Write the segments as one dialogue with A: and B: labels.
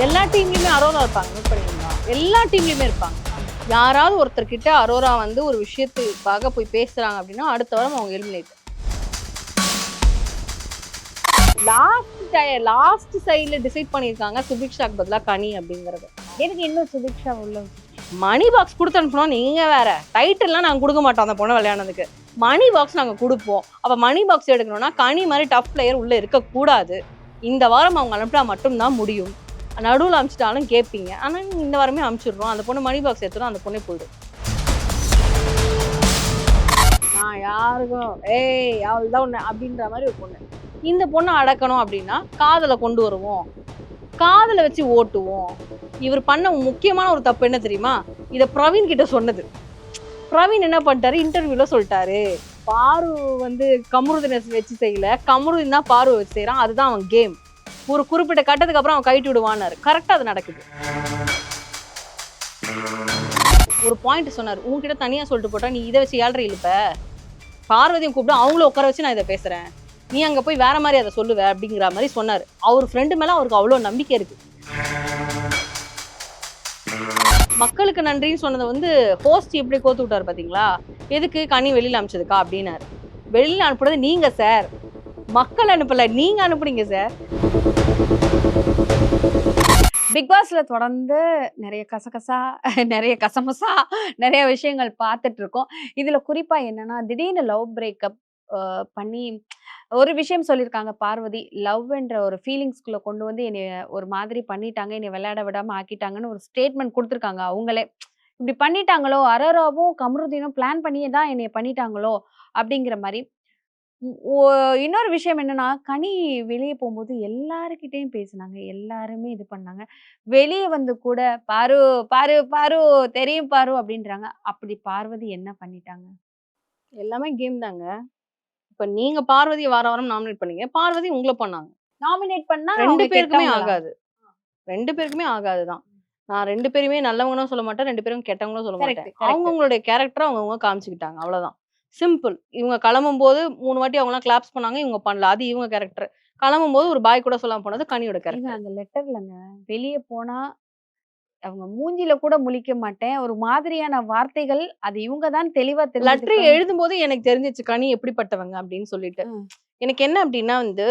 A: எல்லா டீம்லயுமே அரோரா இருப்பாங்க note பண்ணீங்களா எல்லா டீம்லயுமே இருப்பாங்க. யாராவது ஒருத்தர் கிட்ட அரோரா வந்து ஒரு விஷயத்துக்காக போய் பேசுறாங்க அப்படின்னா அடுத்த வாரம் அவங்க எலிமினேட் லாஸ்ட் லாஸ்ட் சைடுல டிசைட் பண்ணியிருக்காங்க சுபிக்ஷாக்கு பதிலா கனி அப்படிங்கறது.
B: எனக்கு இன்னும் சுபிக்ஷா உள்ள
A: மணி பாக்ஸ் கொடுத்து அனுப்பணும் நீங்க வேற. டைட்டில்லாம் நாங்க கொடுக்க மாட்டோம் அந்த பொண்ணு விளையாடுனதுக்கு. மணி பாக்ஸ் நாங்க கொடுப்போம். அப்ப மணி பாக்ஸ் எடுக்கணும்னா கனி மாதிரி டஃப் பிளேயர் உள்ள இருக்கக்கூடாது. இந்த வாரம் அவங்க அனுப்பினா மட்டும்தான் முடியும். நடுவில் அமிச்சிட்டாலும் கேட்பீங்க ஆனா இந்த வாரமே அமிச்சிடுறோம். அந்த பொண்ணு மணி பாக்ஸ் எடுத்துடும் அந்த பொண்ணே போயிடும். நான் யாருக்கும் ஏய் அவள் தான் ஒன்று அப்படின்ற மாதிரி ஒரு பொண்ணு. இந்த பொண்ணை அடக்கணும் அப்படின்னா காதலை கொண்டு வருவோம். காதலை வச்சு ஓட்டுவோம். இவர் பண்ண முக்கியமான ஒரு தப்பு என்ன தெரியுமா? இதை பிரவீன் கிட்ட சொன்னது. பிரவீன் என்ன பண்ணிட்டாரு? இன்டர்வியூல சொல்லிட்டாரு. பாரு வந்து கமருதினை வச்சு செய்யல. கமருதின் தான் பாரு வச்சு செய்யறான் அதுதான் அவன் கேம் ஒரு குறிப்பிட்ட கட்டத்துக்கு அப்புறம் அவன் கைட்டு விடுவான்னாரு. கரெக்டாக அது நடக்குது. ஒரு பாயிண்ட் சொன்னார். உங்ககிட்ட தனியாக சொல்லிட்டு போட்டா நீ இதை வச்சு ஏழ்ற இழுப்ப? பார்வதியும் கூப்பிட்டு அவங்கள உட்கார வச்சு நான் இதை பேசுகிறேன் நீ அங்கே போய் வேற மாதிரி அதை சொல்லுவ அப்படிங்கிற மாதிரி சொன்னார். அவர் ஃப்ரெண்டு மேலே அவருக்கு அவ்வளோ நம்பிக்கை இருக்கு. மக்களுக்கு நன்றின்னு சொன்னதை வந்து ஹோஸ்ட் எப்படி கோத்து விட்டாரு பார்த்தீங்களா எதுக்கு கனி வெளியில் அனுப்பிச்சதுக்கா அப்படின்னாரு. வெளியில் அனுப்புறது நீங்கள் சார் மக்கள் அனுப்பலை. நீங்கள் அனுப்புனீங்க சார்
B: பிக் பாஸ்ல தொடர்ந்து நிறைய கசகசா நிறைய கசமசா நிறைய விஷயங்கள் பார்த்துட்டு இருக்கோம் இதுல குறிப்பா என்னன்னா திடீர்னு லவ் பிரேக்கப் பண்ணி ஒரு விஷயம் சொல்லியிருக்காங்க பார்வதி. லவ் என்ற ஒரு ஃபீலிங்ஸ்குள்ளே கொண்டு வந்து என்னை ஒரு மாதிரி பண்ணிட்டாங்க. என்னை விளையாட விடாம ஆக்கிட்டாங்கன்னு ஒரு ஸ்டேட்மெண்ட் கொடுத்துருக்காங்க அவங்களே. இப்படி பண்ணிட்டாங்களோ அரராவும் கமருதீனும் பிளான் பண்ணியே தான் என்னைய பண்ணிட்டாங்களோ அப்படிங்கிற மாதிரி இன்னொரு விஷயம் என்னன்னா கனி வெளியே போகும்போது எல்லாருக்கிட்டையும் பேசினாங்க. எல்லாருமே இது பண்ணாங்க. வெளியே வந்து கூட பாரு பாரு பாரு தெரியும் பாரு அப்படின்றாங்க. அப்படி பார்வதி என்ன பண்ணிட்டாங்க?
A: எல்லாமே கேம் தாங்க. இப்ப நீங்க பார்வதியை வார வாரம் நாமினேட் பண்ணீங்க. பார்வதி உங்களை பண்ணாங்க.
B: நாமினேட் பண்ணா
A: ரெண்டு பேருக்குமே? ஆகாது. ரெண்டு பேருக்குமே ஆகாதுதான் நான் ரெண்டு பேருமே நல்லவங்களும் சொல்ல மாட்டேன். ரெண்டு பேரும் கெட்டவங்களும் சொல்ல மாட்டேன். அவங்கவுங்களுடைய கேரக்டர் அவங்கவுங்க காமிச்சுக்கிட்டாங்க. அவ்வளவுதான். சிம்பிள். இவங்க கிளம்பும் போது மூணு வாட்டி அவங்களாம் கிளாப்ஸ் பண்ணாங்க இவங்க பண்ணல. அது இவங்க கேரக்டர் கிளம்பும் போது ஒரு பாய் கூட சொல்லாம போனது கனியோட கேரக்டர்
B: அந்த லெட்டர்லங்க வெளியே போனா அவங்க மூஞ்சில கூட முழிக்க மாட்டேன். ஒரு மாதிரியான வார்த்தைகள் அது இவங்க தான் தெளிவா
A: லெட்டர். எழுதும் போது எனக்கு தெரிஞ்சிச்சு கனி எப்படிப்பட்டவங்க? அப்படின்னு சொல்லிட்டு. எனக்கு என்ன அப்படின்னா வந்து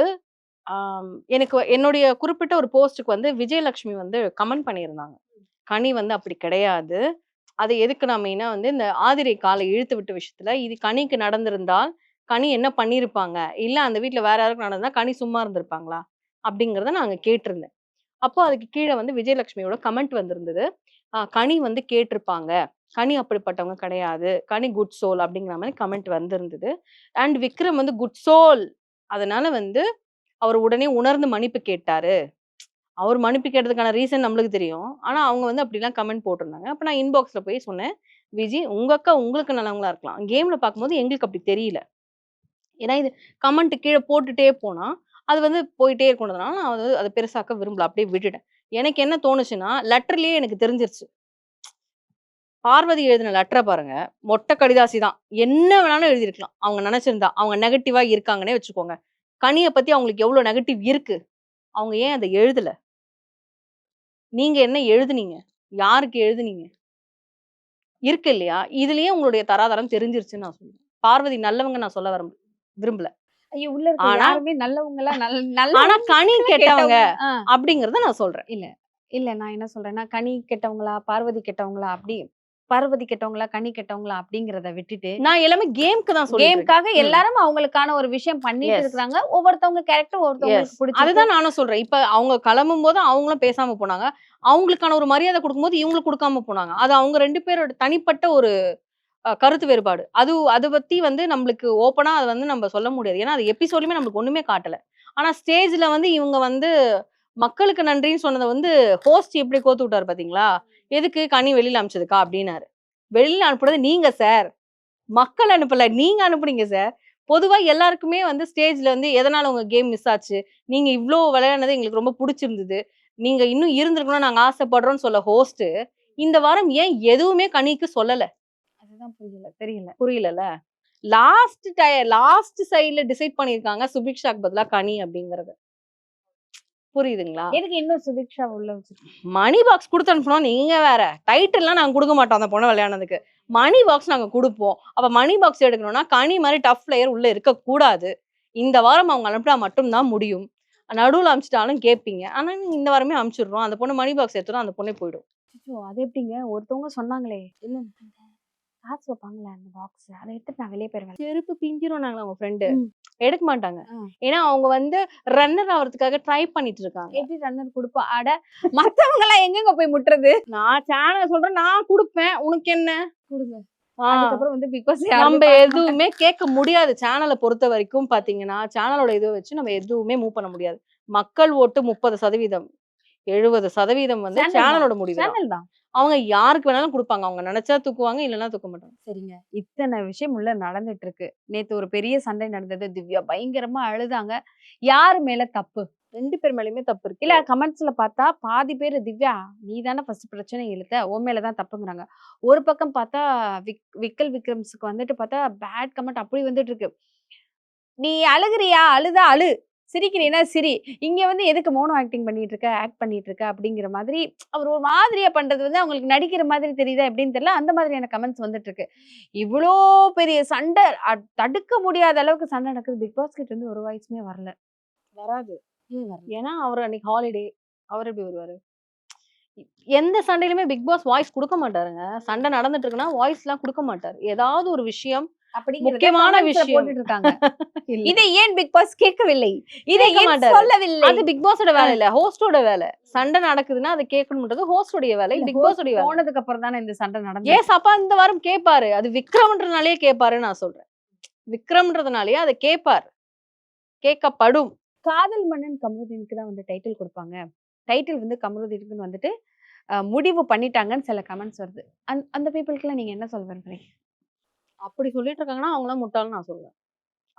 A: எனக்கு என்னுடைய குறிப்பிட்ட ஒரு போஸ்ட்டுக்கு வந்து விஜயலட்சுமி வந்து கமெண்ட் பண்ணியிருந்தாங்க. கனி வந்து அப்படி கிடையாது. அது எதுக்கு நான் மெயினாக வந்து இந்த ஆதிரை காலை இழுத்து விட்ட விஷயத்துல இது கனிக்கு நடந்திருந்தால் கனி என்ன பண்ணியிருப்பாங்க? இல்லை அந்த வீட்டில் வேற யாருக்கும் நடந்தால் கனி சும்மா இருந்திருப்பாங்களா? அப்படிங்கிறத நான் அங்கே கேட்டிருந்தேன். அப்போ அதுக்கு கீழே வந்து விஜயலட்சுமியோட கமெண்ட் வந்திருந்தது. கனி வந்து கேட்டிருப்பாங்க. கனி அப்படிப்பட்டவங்க கிடையாது. கனி குட் சோல் அப்படிங்கிற மாதிரி கமெண்ட் வந்திருந்தது. அண்ட் விக்ரம் வந்து குட் சோல். அதனால வந்து அவர் உடனே உணர்ந்து மன்னிப்பு கேட்டாரு. அவர் மன்னிப்பு கேட்டதுக்கான ரீசன் நம்மளுக்கு தெரியும். ஆனால் அவங்க வந்து அப்படிலாம் கமெண்ட் போட்டிருந்தாங்க. அப்போ நான் இன்பாக்ஸில் போய் சொன்னேன் விஜி உங்கள் அக்கா உங்களுக்கு நல்லவங்களா இருக்கலாம். கேமில் பார்க்கும்போது எங்களுக்கு அப்படி தெரியல. ஏன்னா இது கமெண்ட் கீழே போட்டுட்டே போனால் அது வந்து போயிட்டே இருக்கணும்னால நான் வந்து அதை பெருசாக்க விரும்பல. அப்படியே விட்டுட்டேன். எனக்கு என்ன தோணுச்சுன்னா லெட்டர்லேயே எனக்கு தெரிஞ்சிருச்சு. பார்வதி எழுதின லெட்டரை பாருங்க. மொட்டை கடிதாசி தான். என்ன வேணாலும் எழுதியிருக்கலாம். அவங்க நினைச்சிருந்தா. அவங்க நெகட்டிவா இருக்காங்கன்னே வச்சுக்கோங்க. கனியை பத்தி அவங்களுக்கு எவ்வளவு நெகட்டிவ் இருக்கு? அவங்க ஏன் அதை எழுதல? நீங்க என்ன எழுதுனீங்க? யாருக்கு எழுதுனீங்க? இருக்கு இல்லையா? இதுலயே உங்களுடைய தராதரம் தெரிஞ்சிருச்சுன்னு நான் சொல்லுவேன் பார்வதி நல்லவங்க நான் சொல்ல வர விரும்பல.
B: ஐயோ உள்ள இருக்க
A: ஆனா- கனி கெட்டவங்க. அப்படிங்கறத நான் சொல்றேன்.
B: இல்ல நான் என்ன சொல்றேன்னா கனி கெட்டவங்களா பார்வதி கெட்டவங்களா அப்படி பார்வதி கெட்டவங்களா கனி கெட்டவங்களா அப்படிங்கறத விட்டுட்டு
A: நான் எல்லாமே கேம்க்கு தான் சொல்லிட்டு இருக்கேன்.
B: கேம்காக எல்லாரும் அவங்களுக்கான ஒரு விஷயம் பண்ணிட்டு. இருக்காங்க ஒவ்வொருத்தவங்க கேரக்டர் ஒவ்வொருத்தவங்களுக்கு பிடிச்சி
A: அதுதான் நானும் சொல்றேன். இப்ப அவங்க கிளம்பும் போது அவங்களும் பேசாம போனாங்க. அவங்களுக்கான ஒரு மரியாதை கொடுக்கும்போது இவங்களுக்கு கொடுக்காம போனாங்க. அது அவங்க ரெண்டு பேரோட தனிப்பட்ட ஒரு கருத்து வேறுபாடு. அது அதை பத்தி வந்து நம்மளுக்கு ஓப்பனா அதை வந்து நம்ம சொல்ல முடியாது. ஏன்னா அது எபிசோட்லயுமே நம்மளுக்கு ஒண்ணுமே காட்டல. ஆனா ஸ்டேஜ்ல வந்து இவங்க வந்து மக்களுக்கு நன்றின்னு சொன்னதை வந்து ஹோஸ்ட் எப்படி கோத்து விட்டாரு பாத்தீங்களா? எதுக்கு கனி வெளியில அனுப்பிச்சதுக்கா அப்படின்னாரு. வெளியில அனுப்புறது நீங்க சார். மக்கள் அனுப்பல. நீங்க அனுப்புனீங்க சார். பொதுவா எல்லாருக்குமே வந்து ஸ்டேஜ்ல வந்து எதனால உங்க கேம் மிஸ் ஆச்சு? நீங்க இவ்ளோ விளையாடுனது எங்களுக்கு ரொம்ப பிடிச்சிருந்தது. நீங்க இன்னும் இருந்திருக்கணும் நாங்க ஆசைப்படுறோம்னு சொல்ல ஹோஸ்ட் இந்த வாரம் ஏன் எதுவுமே கனிக்கு சொல்லல?
B: அதுதான் புரியல. தெரியல.
A: புரியலல? லாஸ்ட் டய லாஸ்ட் சைடுல டிசைட் பண்ணியிருக்காங்க சுபிக்ஷாக்கு பதிலா கனி அப்படிங்கறது. புரியுதுங்களா?
B: எதுக்கு இன்னும் சுபிக்ஷா உள்ள
A: மணி பாக்ஸ் கொடுத்து அனுப்பணும் நீங்க வேற. டைட்டில்லாம் நாங்க கொடுக்க மாட்டோம் அந்த பொண்ணை விளையாடுனதுக்கு. மணி பாக்ஸ் நாங்க கொடுப்போம். அப்ப மணி பாக்ஸ் எடுக்கணும்னா கனி மாதிரி டஃப் பிளேயர் உள்ள இருக்க கூடாது. இந்த வாரம் அவங்க அனுப்பினா மட்டும்தான் முடியும். நடுவுல அமிச்சிட்டாலும் கேட்பீங்க ஆனா நீங்க இந்த வாரமே அமிச்சிடுறோம். அந்த பொண்ணு மணி பாக்ஸ் எடுத்துடும் அந்த பொண்ணே போயிடும்.
B: அது எப்படிங்க? ஒருத்தவங்க சொன்னாங்களே. என்ன காசு வைப்பாங்களே அந்த பாக்ஸ் அதை எடுத்துட்டு நான் வெளியே போயிருவேன்.
A: செருப்பு பிஞ்சிரும் நாங்க அவங்க ஃப்ரெண்டு. எடுக்க மாட்டாங்க. ஏன்னா அவங்க வந்து ரன்னர் ஆகிறதுக்காக ட்ரை பண்ணிட்டு இருக்காங்க.
B: எப்படி ரன்னர் கொடுப்பா? அட மத்தவங்க எல்லாம் எங்கெங்க போய் முட்டுறது?
A: நான் சேனல் சொல்றேன் நான் கொடுப்பேன். உனக்கு என்ன?
B: கொடுங்க. அதுக்கப்புறம் வந்து பிக் பாஸ்
A: நம்ம எதுவுமே கேட்க முடியாது சேனலை பொறுத்த வரைக்கும் பாத்தீங்கன்னா சேனலோட இதை வச்சு நம்ம எதுவுமே மூவ் பண்ண முடியாது. மக்கள் ஓட்டு முப்பது சதவீதம். எழுபது சதவீதம் வந்து. சேனலோட முடிவு தான்.
B: சேனல் தான்.
A: அவங்க யாருக்கு வேணாலும் கொடுப்பாங்க. அவங்க நினைச்சா தூக்குவாங்க இல்லைன்னா தூக்க மாட்டாங்க.
B: சரிங்க. இத்தனை விஷயம் உள்ள நடந்துட்டு இருக்கு நேத்து ஒரு பெரிய சண்டை நடந்தது. திவ்யா பயங்கரமா அழுதாங்க. யாரு மேல தப்பு?
A: ரெண்டு பேர் மேலயுமே தப்பு இருக்கு.
B: இல்ல கமெண்ட்ஸ்ல பார்த்தா பாதி பேர் திவ்யா நீ தானே ஃபர்ஸ்ட் பிரச்சனை இழுத்த உன் மேலதான் தப்புங்கிறாங்க. ஒரு பக்கம் பார்த்தா விக் விக்கல் விக்ரம்ஸுக்கு வந்துட்டு பார்த்தா பேட் கமெண்ட் அப்படி வந்துட்டு இருக்கு நீ அழுகுறியா? அழுதா அழு. சிரிக்கிறீனா சிரி. இங்க வந்து எதுக்கு மோனோ ஆக்டிங் பண்ணிட்டு இருக்க ஆக்ட் பண்ணிட்டு இருக்க அப்படிங்கிற மாதிரி அவர் ஒரு மாதிரியா பண்றது வந்து அவங்களுக்கு நடிக்கிற மாதிரி தெரியுதா எப்படின்னு தெரியல. அந்த மாதிரியான கமெண்ட்ஸ் வந்துட்டு இருக்கு இவ்வளோ பெரிய சண்டை தடுக்க முடியாத அளவுக்கு சண்டை நடக்குது. பிக் பாஸ் கிட்ட இருந்து ஒரு வாய்ஸுமே வரல.
A: வராது. ஏன்னா அவர் அன்னைக்கு ஹாலிடே அவர் எப்படி வருவாரு? எந்த சண்டையிலுமே பிக் பாஸ் வாய்ஸ் கொடுக்க மாட்டாருங்க. சண்டை நடந்துட்டு இருக்குன்னா வாய்ஸ் எல்லாம் கொடுக்க மாட்டாரு. ஏதாவது ஒரு விஷயம் முக்கியமான விஷயம்.
B: இதை ஏன் பிக் பாஸ் கேட்கவில்லை? இதை ஏன். சொல்லவில்லை?
A: அது பிக் பாஸோட வேலை இல்ல ஹோஸ்டோட வேலை. சண்டை நடக்குதுன்னா அதை கேட்கணும்ன்றது ஹோஸ்டோடைய வேலை. பிக்
B: போனதுக்கு அப்புறம் தானே இந்த சண்டை நடந்தது.
A: ஏஸ் அப்பா இந்த வாரம் கேட்பாரு? அது விக்ரம்ன்றனாலே கேட்பாரு நான் சொல்றேன். விக்ரம்ன்றதுனாலயே அதை கேட்பாரு. கேட்கப்படும்.
B: காதல் மன்னன் கமருதீனுக்கு தான் வந்து டைட்டில் கொடுப்பாங்க. டைட்டில் வந்து கமருதீனுக்குன்னு வந்துட்டு முடிவு பண்ணிட்டாங்கன்னு சில கமெண்ட்ஸ் வருது. அந்த அந்த பீப்புளுக்குலாம் நீங்க என்ன சொல்ல விரும்புறீங்க?
A: அப்படி சொல்லிட்டு இருக்காங்கன்னா அவங்களாம் முட்டாள்னு நான் சொல்லுவேன்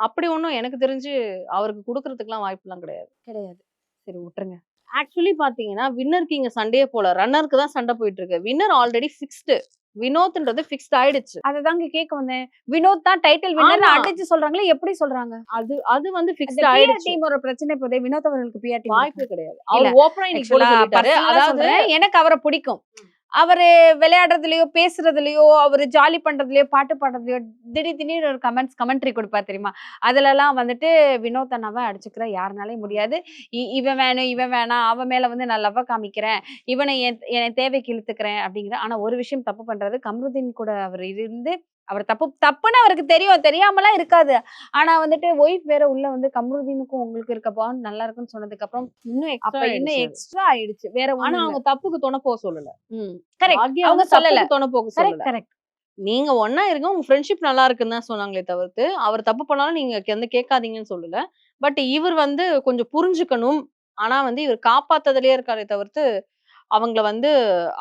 A: அப்படி ஒன்றும் எனக்கு தெரிஞ்சு அவருக்கு கொடுக்கறதுக்குலாம் வாய்ப்புலாம் கிடையாது.
B: கிடையாது. சரி விட்டுருங்க.
A: ஆக்சுவலி பாத்தீங்கன்னா வின்னருக்கு இங்க சண்டையே போல. ரன்னருக்கு தான் சண்டை போயிட்டு இருக்கு வின்னர் ஆல்ரெடி ஃபிக்ஸ்டு வினோத்ன்றது ஃபிக்ஸ்ட் ஆயிடுச்சு.
B: அததாங்க கேட்க வந்தேன். வினோத் தான் டைட்டில் வின்னர். அடிச்சு சொல்றாங்களே எப்படி சொல்றாங்க?
A: அது அது வந்து ஃபிக்ஸ்ட் ஆயிடுச்சு.
B: டீம் ஒரு பிரச்சனை போதே வினோத் அவர்களுக்கு பிஆர் டீம்
A: வாய்ப்பு கிடையாது. அவர் ஓப்பனா இன்னைக்கு அதாவது
B: எனக்கு அவரை பிடிக்கும். அவர் விளையாடுறதுலையோ பேசுறதுலையோ அவர் ஜாலி பண்ணுறதுலையோ பாட்டு பாடுறதுலையோ திடீர் திடீர்னு ஒரு கமெண்ட்ஸ் கமெண்ட்ரி கொடுப்பார் தெரியுமா? அதுலலாம் வந்துட்டு வினோத் அண்ணாவை அடிச்சுக்கிற யாருனாலையும் முடியாது. இ- இவன் வேணும் இவன் வேணாம் அவன் மேல வந்து நான் லவ்வை காமிக்கிறேன் இவனை என் என் தேவைக்கு இழுத்துக்கிறேன் அப்படிங்கிற ஆனா ஒரு விஷயம் தப்பு பண்றது கம்ருதீன் கூட அவர் இருந்து அவர் தப்பு தப்புன்னு அவருக்கு தெரியும். தெரியாமலாம் இருக்காது. ஆனா வந்துட்டு ஒய்ஃப் வேற உள்ள வந்து கம்ருதீனுக்கும் உங்களுக்கு இருக்க பாண்ட் நல்லா இருக்குன்னு சொன்னதுக்கு அப்புறம்
A: இன்னும்
B: அப்ப
A: extra
B: இன்னும். எக்ஸ்ட்ரா ஆயிடுச்சு. வேற
A: ஆனா அவங்க தப்புக்கு துணை போக சொல்லல.
B: கரெக்ட் அவங்க சொல்லல.
A: துணை போக
B: கரெக்ட் கரெக்ட்
A: நீங்க ஒண்ணா இருங்க உங்க ஃப்ரெண்ட்ஷிப் நல்லா இருக்குன்னு தான் சொன்னாங்களே தவிர்த்து அவர் தப்பு பண்ணாலும் நீங்க வந்து கேட்காதீங்கன்னு சொல்லல. பட் இவர் வந்து கொஞ்சம் புரிஞ்சுக்கணும். ஆனா வந்து இவர் காப்பாத்ததுலயே இருக்காரே தவிர்த்து அவங்கள வந்து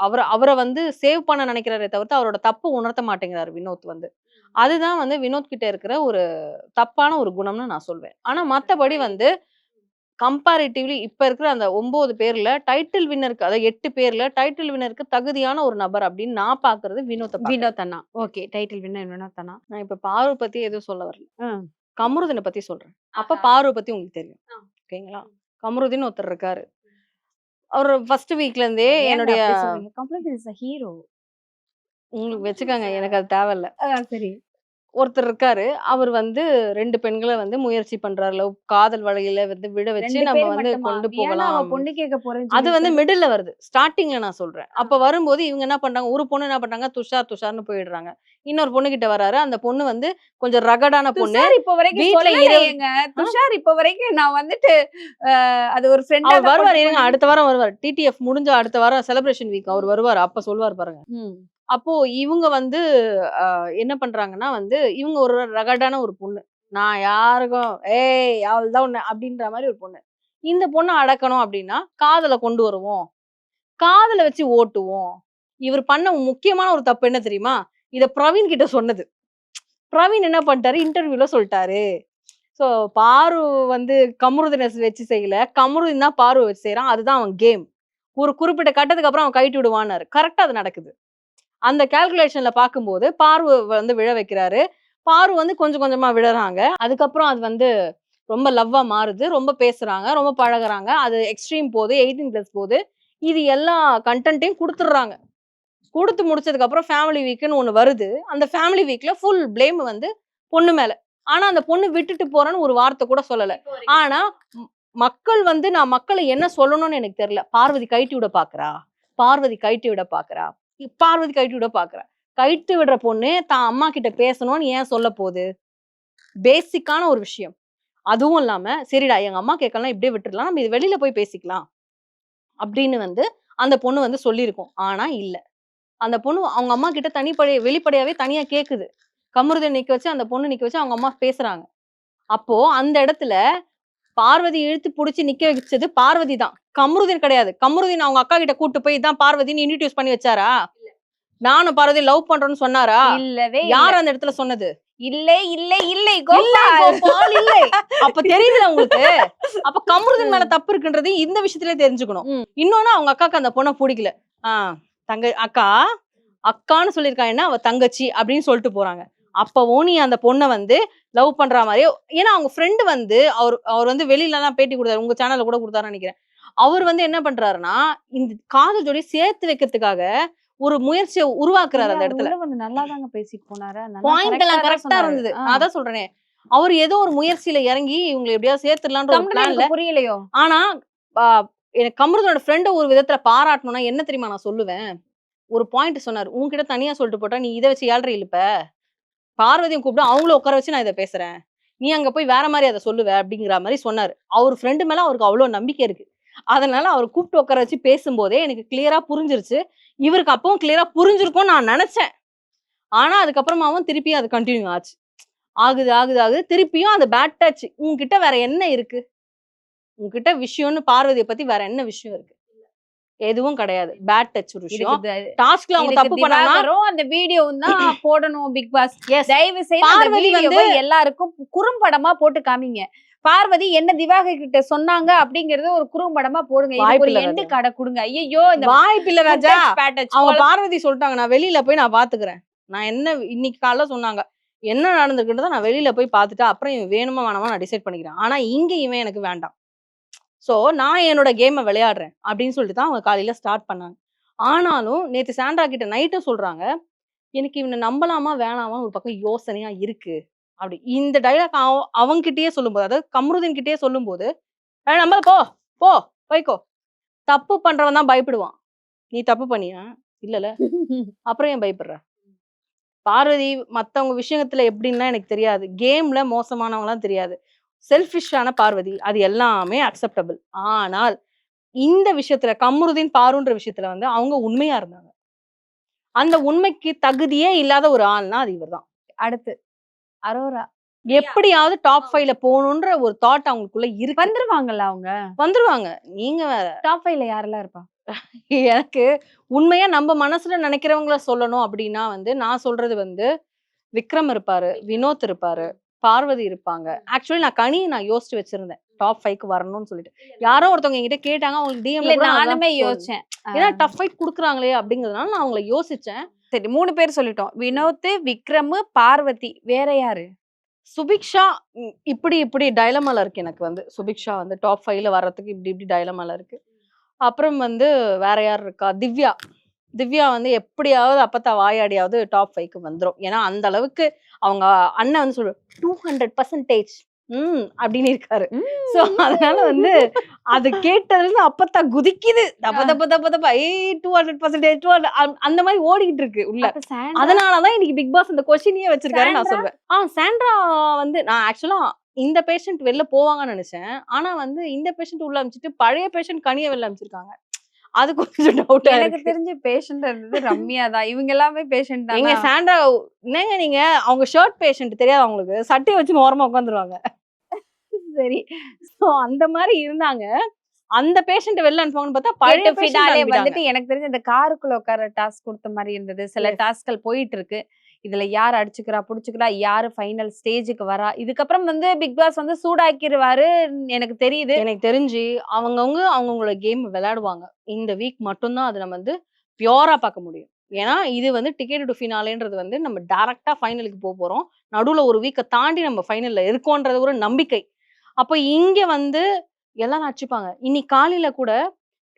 A: அவரை அவரை வந்து சேவ் பண்ண நினைக்கிறாரே தவிர்த்து அவரோட தப்பு உணர்த்த மாட்டேங்கிறாரு வினோத் வந்து. அதுதான் வந்து வினோத் கிட்ட இருக்கிற ஒரு தப்பான ஒரு குணம்னு நான் சொல்வேன். ஆனா மத்தபடி வந்து கம்பேரிட்டிவ்லி இப்ப இருக்கிற அந்த ஒன்பது பேர்ல டைட்டில் வின்னருக்கு அதாவது எட்டு பேர்ல டைட்டில் வின்னருக்கு தகுதியான ஒரு நபர் அப்படின்னு நான் பாக்குறது பார்க்கறேன்.
B: வினோத் அண்ணா. ஓகே. டைட்டில் வின்னர் வினோத் அண்ணா.
A: நான் இப்ப பார்வை பத்தி எதுவும் சொல்ல வரல. கமருதீனை பத்தி சொல்றேன். அப்ப. பார்வை பத்தி உங்களுக்கு தெரியும். ஓகேங்களா? கமருதீன் ஒருத்தர் இருக்காரு. அவர் ஃபர்ஸ்ட் வீக்ல இருந்தே என்னுடைய
B: கம்ப்ளீட் இஸ் ஹீரோ
A: உங்களுக்கு வச்சுக்கோங்க. எனக்கு அது தேவையில்ல.
B: சரி.
A: ஒருத்தர் இருக்காரு. அவர் வந்து ரெண்டு பெண்களை வந்து முயற்சி பண்றாரு. லவ் காதல் வழியில வந்து விட வச்சு நம்ம வந்து? கொண்டு போகலாம்.
B: பொண்ணு கேட்க போறேன்னு
A: அது வந்து மிடில்ல வருது. ஸ்டார்டிங்ல நான் சொல்றேன். அப்ப வரும்போது இவங்க என்ன பண்றாங்க? ஒரு பொண்ணு என்ன பண்றாங்க? துஷார் துஷார்னு போயிடுறாங்க. இன்னொரு பொண்ணு கிட்ட வராரு. அந்த பொண்ணு வந்து கொஞ்சம் ரகடான பொண்ணு.
B: இப்ப வரைக்கும் துஷார் இப்ப வரைக்கும் நான் வந்துட்டு அது ஒரு ஃப்ரெண்டா
A: அவர் வருவார். இருங்க அடுத்த வாரம் வருவார். டிடிஎஃப் முடிஞ்ச அடுத்த வாரம் செலிப்ரேஷன் வீக் அவர் வருவார். அப்ப சொல்லுவார் பாருங்க. அப்போ இவங்க வந்து ஆஹ், என்ன பண்றாங்கன்னா வந்து இவங்க ஒரு ரகடான ஒரு பொண்ணு. நான் யாருக்கும் ஏய் அவள் தான் ஒண்ணு அப்படின்ற மாதிரி ஒரு பொண்ணு. இந்த பொண்ணை அடக்கணும் அப்படின்னா காதலை கொண்டு வருவோம். காதலை வச்சு ஓட்டுவோம். இவர் பண்ண முக்கியமான ஒரு தப்பு என்ன தெரியுமா? இத பிரவீன் கிட்ட சொன்னது. பிரவீன் என்ன பண்ணிட்டாரு? இன்டர்வியூல சொல்லிட்டாரு. சோ பாரு வந்து கமருதினஸ் வச்சு செய்யல. கமருதின் தான் பாரு வச்சு செய்யறான் அதுதான் அவன் கேம். ஒரு குறிப்பிட்ட கட்டத்துக்கு அப்புறம் அவன் கைட்டு விடுவான்னாரு. கரெக்டா அது நடக்குது. அந்த கால்குலேஷன்ல பார்க்கும்போது பார்வை வந்து விழ வைக்கிறாரு. பாரு வந்து கொஞ்சம் கொஞ்சமா விழறாங்க. அதுக்கப்புறம் அது வந்து ரொம்ப லவ்வா மாறுது. ரொம்ப பேசுறாங்க. ரொம்ப பழகுறாங்க. அது எக்ஸ்ட்ரீம் போகுது எயிட்டீன் பிளஸ் போகுது இது எல்லா கண்டென்ட்டையும் கொடுத்துட்றாங்க. கொடுத்து முடிச்சதுக்கு அப்புறம் ஃபேமிலி வீக்குன்னு ஒன்று வருது. அந்த ஃபேமிலி வீக்ல ஃபுல் ப்ளேம் வந்து பொண்ணு மேல. ஆனா அந்த பொண்ணு விட்டுட்டு போறேன்னு ஒரு வார்த்தை கூட சொல்லல. ஆனா மக்கள் வந்து நான் மக்களை என்ன சொல்லணும்னு எனக்கு தெரியல. பார்வதி கைட்டி விட பாக்குறா? பார்வதி கைட்டி விட பாக்குறா? பார்வதி கைட்டி விட பாக்குறா. கைட்டு விடுற பொண்ணு தான் அம்மா கிட்ட பேசணும்னு ஏன் சொல்ல போகுது? பேசிக்கான ஒரு விஷயம். அதுவும் இல்லாம சரிடா எங்க அம்மா கேட்கலாம் இப்படியே விட்டுடலாம் நம்ம இது வெளியில போய் பேசிக்கலாம். அப்படின்னு வந்து அந்த பொண்ணு வந்து சொல்லியிருக்கோம். ஆனா இல்ல. அந்த பொண்ணு அவங்க அம்மா கிட்ட தனிப்படைய வெளிப்படையாவே தனியா கேக்குது. கமருதன் நிக்க வச்சு அந்த பொண்ணு நிக்க வச்சு அவங்க அம்மா பேசுறாங்க. அப்போ அந்த இடத்துல பார்வதி இழுத்து புடிச்சு நிக்க வச்சது பார்வதி தான். கமருதீன் கிடையாது. கமருதீன் அவங்க அக்கா கிட்ட கூட்டு போய் இதான் பார்வதின்னு இன்ட்ரடியூஸ் பண்ணி வச்சாரா? நானும் பார்வதி லவ் பண்றேன்னு சொன்னாரா?
B: இல்லவே
A: யார் அந்த இடத்துல சொன்னது?
B: இல்லை இல்லை இல்லை கோபால்.
A: இல்லை. அப்ப தெரியுதுல உங்களுக்கு. அப்ப கமருதன் மேல தப்பு இருக்குன்றது இந்த விஷயத்திலே தெரிஞ்சுக்கணும். இன்னொன்னு அவங்க அக்காக்கு அந்த பொண்ணை பிடிக்கல. ஆஹ் தங்க அக்கா அக்கான்னு சொல்லியிருக்கா என்ன? அவ தங்கச்சி அப்படின்னு சொல்லிட்டு போறாங்க. அப்பவும் நீ அந்த பொண்ணை வந்து லவ் பண்ற மாதிரியே ஏன்னா அவங்க ஃப்ரெண்டு வந்து அவர் அவர் வந்து வெளியில எல்லாம் பேட்டி கொடுத்தாரு உங்க சேனல்ல கூட கொடுத்தாருன்னு நினைக்கிறேன். அவர் வந்து என்ன பண்றாருன்னா இந்த காதல் ஜோடி சேர்த்து வைக்கிறதுக்காக ஒரு முயற்சியை உருவாக்குறாரு அந்த இடத்துல.
B: வந்து நல்லா தாங்க பேசிட்டு போனாரு.
A: பாயிண்ட் எல்லாம் கரெக்டா. இருந்தது. அதான் சொல்றேனே. அவர் ஏதோ ஒரு முயற்சியில இறங்கி இவங்களை எப்படியாவது சேர்த்துடலான்ற
B: புரியலையோ?
A: ஆனா எனக்கு கமருதனோட ஃப்ரெண்ட ஒரு விதத்துல பாராட்டணும்னா என்ன தெரியுமா நான் சொல்லுவேன்? ஒரு பாயிண்ட் சொன்னாரு. உன்கிட்ட தனியா சொல்லிட்டு போட்டா நீ இதை வச்சு ஏழ்ற இழுப்ப? பார்வதியும் கூப்பிட்டு அவங்கள உட்கார வச்சு நான் இதை பேசுறேன். நீ அங்க போய் வேற மாதிரி அதை சொல்லுவ அப்படிங்கிற மாதிரி சொன்னாரு. அவர் ஃப்ரெண்டு மேல அவருக்கு அவ்வளவு நம்பிக்கை இருக்கு. அதனால அவர் கூப்பிட்டு உட்கார வச்சு பேசும்போதே எனக்கு கிளியரா புரிஞ்சிருச்சு. இவருக்கு அப்பவும் கிளியரா புரிஞ்சிருக்கும் நான் நினைச்சேன். ஆனா அதுக்கப்புறமாவும் திருப்பியும் அது கண்டினியூ ஆச்சு. ஆகுது ஆகுது ஆகுது. திருப்பியும் அந்த பேட் டச் உங்ககிட்ட வேற என்ன இருக்கு? உங்ககிட்ட விஷயம்னு பார்வதியை பத்தி வேற என்ன விஷயம் இருக்கு? எதுவும் கிடையாது. பேட் டச் ஒரு விஷயம். டாஸ்க்ல அவங்க தப்பு
B: திவாகரும் அந்த வீடியோவும் தான் போடணும் பிக் பாஸ். தயவு செய்து அந்த
A: பார்வதி
B: வீடியோவை எல்லாருக்கும் குறும்படமா போட்டு காமிங்க. பார்வதி என்ன திவாகர் கிட்ட சொன்னாங்க அப்படிங்கறது ஒரு குறும்படமா போடுங்க. ஒரு எண்டு. கடை கொடுங்க. ஐயோ இந்த
A: வாய்ப்பில்ல ராஜா. அவங்க பார்வதி சொல்லிட்டாங்க நான் வெளியில போய் நான் பாத்துக்கிறேன். நான் என்ன இன்னைக்கு காலைல சொன்னாங்க. என்ன நடந்திருக்குன்றத நான் வெளியில போய் பார்த்துட்டு அப்புறம் இவன் வேணுமா வேணாமா நான் டிசைட் பண்ணிக்கிறேன். ஆனா இங்க இவன் எனக்கு வேண்டாம். சோ நான் என்னோட கேமை விளையாடுறேன் அப்படின்னு சொல்லிட்டு தான் அவங்க காலையில ஸ்டார்ட் பண்ணாங்க. ஆனாலும் நேத்து சாண்ட்ரா கிட்ட நைட்டும் சொல்றாங்க எனக்கு இவனை நம்பலாமா வேணாமா ஒரு பக்கம் யோசனையா இருக்கு. அப்படி. இந்த டைலாக் அவங்கிட்டயே சொல்லும்போது அதாவது கம்ருதீன் கிட்டேயே சொல்லும்போது "ஏய், போ போ போய்க்கோ. தப்பு பண்றவன் தான் பயப்படுவான். நீ தப்பு பண்ணியா? இல்லல. அப்புறம் ஏன் பயப்படுற? பார்வதி மத்தவங்க விஷயத்துல எப்படின்னா எனக்கு தெரியாது. கேம்ல மோசமானவங்களாம் தெரியாது. செல்ஃபிஷான பார்வதி. அது எல்லாமே அக்செப்டபிள். ஆனால் இந்த விஷயத்துல கம்ருதீன் பாருன்ற விஷயத்துல வந்து அவங்க உண்மையா இருந்தாங்க. அந்த உண்மைக்கு தகுதியே இல்லாத ஒரு ஆள்னா அது இவர்தான்.
B: அடுத்து அரோரா.
A: எப்படியாவது டாப் ஃபைவ்ல போகணுன்ற ஒரு தாட் அவங்களுக்குள்ள இருக்கு.
B: வந்துருவாங்கல்ல அவங்க?
A: வந்துருவாங்க. நீங்க வேற.
B: டாப் ஃபைவ்ல யாரெல்லாம் இருப்பா?
A: எனக்கு உண்மையா நம்ம மனசுல நினைக்கிறவங்கள சொல்லணும் அப்படின்னா வந்து நான் சொல்றது வந்து விக்ரம் இருப்பாரு வினோத் இருப்பாரு பார்வதி இருப்பாங்க. ஆக்சுவலி நான் கனி நான் யோசிச்சு வச்சிருந்தேன். டாப் ஃபைவ்க்கு வரணும்னு சொல்லிட்டு. யாரோ ஒருத்தவங்க என்கிட்ட கேட்டாங்க அவங்களுக்கு டிஎம்
B: நானுமே யோசிச்சேன்.
A: ஏன்னா டஃப் ஃபைட் குடுக்குறாங்களே அப்படிங்கறதுனால நான் அவங்கள யோசிச்சேன்.
B: சரி மூணு பேர் சொல்லிட்டோம். வினோத் விக்ரம் பார்வதி. வேற யாரு?
A: சுபிக்ஷா இப்படி இப்படி டைலமால இருக்கு எனக்கு வந்து. சுபிக்ஷா வந்து டாப் ஃபைவ்ல வர்றதுக்கு இப்படி இப்படி டைலமால இருக்கு. அப்புறம் வந்து வேற யார் இருக்கா? திவ்யா. திவ்யா வந்து எப்படியாவது அப்பத்தா வாயாடியாவது டாப் ஃபைவ்க்கு வந்துரும். ஏன்னா அந்த அளவுக்கு அவங்க அண்ணன் வந்து சொல்ற டூ ஹண்ட்ரட் பர்சன்டேஜ் ம் அப்படின்னு இருக்காரு. சோ அதனால வந்து அது கேட்டதுல இருந்து அப்பத்தா குதிக்குது. தப்ப தப்ப தப்ப தப்ப. ஏய் டூ ஹண்ட்ரட் பர்சன்டேஜ் டூ அந்த மாதிரி ஓடிக்கிட்டு இருக்கு உள்ள. அதனாலதான் இன்னைக்கு பிக் பாஸ் இந்த கொஸ்டினையே வச்சிருக்காரு நான்? சொல்வேன். ஆ சாண்ட்ரா வந்து நான் ஆக்சுவலா இந்த பேஷண்ட் வெளில போவாங்கன்னு நினைச்சேன். ஆனா வந்து இந்த பேஷண்ட் உள்ள அமைச்சிட்டு பழைய பேஷண்ட் கனிய வெளில அமைச்சிருக்காங்க. அது கொஞ்சம் டவுட்டா
B: எனக்கு தெரிஞ்ச பேஷண்ட் இருந்தது ரம்யா தான். இவங்க எல்லாமே பேஷண்ட் தான்?
A: சாண்ட்ரா என்னங்க நீங்க? அவங்க ஷர்ட் பேஷண்ட் தெரியாது அவங்களுக்கு. சட்டையை வச்சு ஓரமா உட்காந்துருவாங்க
B: சரி.
A: சோ அந்த மாதிரி இருந்தாங்க. அந்த பேஷண்ட் வெளில அனுப்புவாங்கன்னு பார்த்தா பழைய
B: வந்துட்டு எனக்கு தெரிஞ்ச இந்த காருக்குள்ள உட்கார டாஸ்க் கொடுத்த மாதிரி இருந்தது. சில. டாஸ்க்கள் போயிட்டு இருக்கு. இதுல யார் அடிச்சுக்கிறா புடிச்சுக்கிறா யாரு ஃபைனல் ஸ்டேஜுக்கு வரா இதுக்கப்புறம் வந்து பிக் பாஸ் வந்து சூடாக்கிடுவாரு எனக்கு தெரியுது.
A: எனக்கு தெரிஞ்சு அவங்கவுங்க அவங்கவுங்களோட கேம் விளையாடுவாங்க. இந்த வீக் மட்டும்தான் அது நம்ம வந்து பியோரா பார்க்க முடியும். ஏன்னா இது வந்து டிக்கெட் டு ஃபினாலேன்றது வந்து நம்ம டைரக்டா ஃபைனலுக்கு போக போறோம். நடுவுல ஒரு வீக்கை தாண்டி நம்ம ஃபைனல்ல இருக்கோன்றது ஒரு நம்பிக்கை. அப்போ இங்க வந்து எல்லாரும் அடிச்சுப்பாங்க. இன்னைக்கு காலையில கூட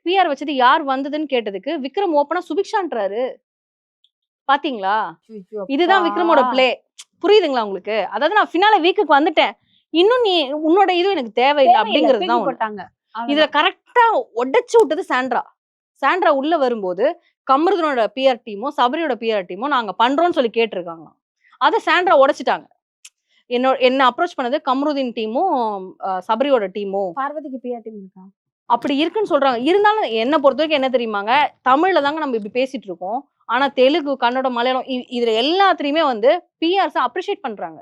A: பிஆர் வச்சது யார் வந்ததுன்னு கேட்டதுக்கு விக்ரம் ஓப்பனா சுபிக்ஷான்றாரு. பாத்தீங்களா? இதுதான் விக்ரமோட பிளே புரியுதுங்களா உங்களுக்கு? அதாவது நான் ஃபினால வீக்குக்கு வந்துட்டேன். இன்னும் நீ உன்னோட இது எனக்கு தேவையில்லை அப்படிங்கிறது தான்.
B: போட்டாங்க.
A: இதுல கரெக்டா உடைச்சு விட்டது சாண்ட்ரா. சாண்ட்ரா உள்ள வரும்போது கமருதனோட பிஆர் டீமோ சபரியோட பிஆர் டீமோ நாங்க பண்றோம்னு சொல்லி கேட்டிருக்காங்க அதை சாண்ட்ரா உடைச்சிட்டாங்க. என்னோட என்ன அப்ரோச் பண்ணது? கமருதீன் டீமும் சபரியோட டீமும்
B: பார்வதிக்கு பிஆர் டீம் இருக்கா?
A: அப்படி இருக்குன்னு சொல்றாங்க. இருந்தாலும் என்ன பொறுத்த வரைக்கும் என்ன தெரியுமாங்க? தமிழ்ல தாங்க நம்ம இப்படி பேசிட்டு இருக்கோம். ஆனா தெலுங்கு கன்னடம் மலையாளம் இதுல எல்லாத்துலயுமே வந்து பிஆர்ஸ் அப்ரிஷியேட் பண்றாங்க.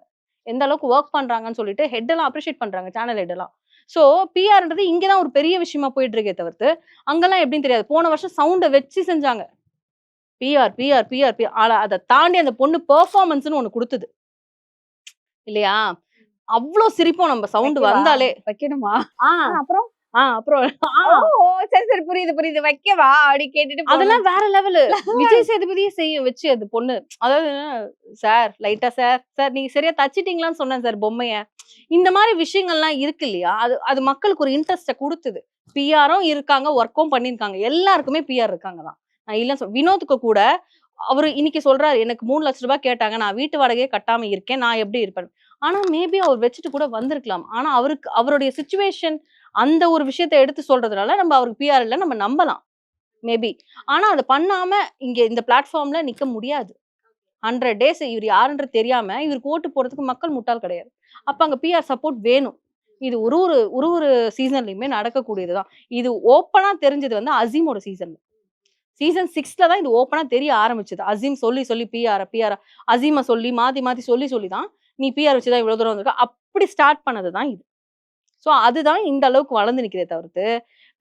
A: எந்த அளவுக்கு ஒர்க் பண்றாங்கன்னு சொல்லிட்டு ஹெட் எல்லாம் அப்ரிஷியேட் பண்றாங்க சேனல் ஹெட் எல்லாம். சோ பிஆர்ன்றது இங்கதான் ஒரு பெரிய விஷயமா போயிட்டு இருக்கே தவிர்த்து அங்கெல்லாம் எப்படின்னு தெரியாது. போன வருஷம் சவுண்டை வச்சு செஞ்சாங்க. பிஆர் பிஆர் பிஆர் ஆனா அதை தாண்டி அந்த பொண்ணு பெர்ஃபார்மன்ஸ்னு ஒண்ணு கொடுத்தது. இல்லையா? அவ்வளோ சிரிப்போம் நம்ம சவுண்ட்? வந்தாலே.
B: வைக்கணுமா? அப்புறம்?
A: அப்புறம்
B: சரி சரி புரியுது புரியுது. வைக்கவா? அப்படி கேட்டுட்டு.
A: அதெல்லாம் வேற லெவலு விஜய் சேதுபதியே செய்யும் வச்சு அது பொண்ணு. அதாவது சார் லைட்டா சார் சார் நீங்க சரியா தச்சிட்டீங்களான்னு சொன்னேன் சார் பொம்மைய. இந்த மாதிரி விஷயங்கள்லாம் இருக்கு இல்லையா? அது அது மக்களுக்கு ஒரு இன்ட்ரெஸ்ட கொடுத்தது. பிஆரும் இருக்காங்க ஒர்க்கும் பண்ணியிருக்காங்க. எல்லாருக்குமே பிஆர் இருக்காங்க தான். நான் இல்ல சொல் வினோத்துக்கு கூட அவரு இன்னைக்கு சொல்றாரு எனக்கு மூணு லட்ச ரூபாய் கேட்டாங்க நான் வீட்டு வாடகையே கட்டாம இருக்கேன் நான் எப்படி இருப்பேன்? ஆனா மேபி அவர் வச்சுட்டு கூட வந்திருக்கலாம். ஆனா அவருக்கு அவருடைய சுச்சுவேஷன் அந்த ஒரு விஷயத்தை எடுத்து சொல்றதுனால நம்ம அவருக்கு பிஆர் இல்லை நம்ம நம்பலாம். மேபி ஆனா அதை பண்ணாம இங்க இந்த பிளாட்ஃபார்ம்ல நிக்க முடியாது. ஹண்ட்ரட் டேஸ் இவர் யாருன்றது தெரியாம இவருக்கு ஓட்டு போடுறதுக்கு மக்கள் முட்டாள் கிடையாது. அப்ப அங்க பிஆர் சப்போர்ட் வேணும். இது ஒரு ஒரு ஒரு ஒரு சீசன்லயுமே நடக்கக்கூடியதுதான் இது ஓப்பனா தெரிஞ்சது வந்து அசீமோட சீசன்ல சீசன் சிக்ஸ்ல தான் இது ஓப்பனா தெரிய ஆரம்பிச்சது. அசீம் சொல்லி சொல்லி பிஆர் பிஆர் அசீமை சொல்லி மாத்தி மாத்தி சொல்லி சொல்லி தான் நீ பிஆர் வச்சுதான் இவ்வளவு தூரம் வந்திருக்க. அப்படி ஸ்டார்ட் பண்ணது தான் இது. ஸோ அதுதான் இந்த அளவுக்கு வளர்ந்து நிற்கிறதே தவிர்த்து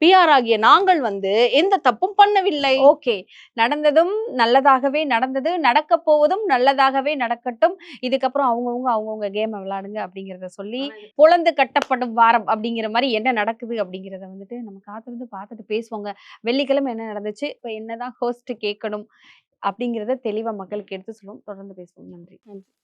A: பிஆர் ஆகிய நாங்கள் வந்து எந்த தப்பும் பண்ணவில்லை.
B: ஓகே. நடந்ததும் நல்லதாகவே நடந்தது நடக்க போவதும் நல்லதாகவே நடக்கட்டும். இதுக்கப்புறம் அவங்கவுங்க அவங்கவுங்க கேமை விளையாடுங்க அப்படிங்கிறத சொல்லி பொழந்து கட்டப்படும் வாரம் அப்படிங்கிற மாதிரி என்ன நடக்குது அப்படிங்கிறத வந்துட்டு நம்ம காத்திருந்து பார்த்துட்டு பேசுவோங்க. வெள்ளிக்கிழமை என்ன நடந்துச்சு இப்போ என்னதான் ஹோஸ்ட் கேட்கணும் அப்படிங்கிறத தெளிவா மக்களுக்கு எடுத்து சொல்லுவோம். தொடர்ந்து பேசுவோம். நன்றி.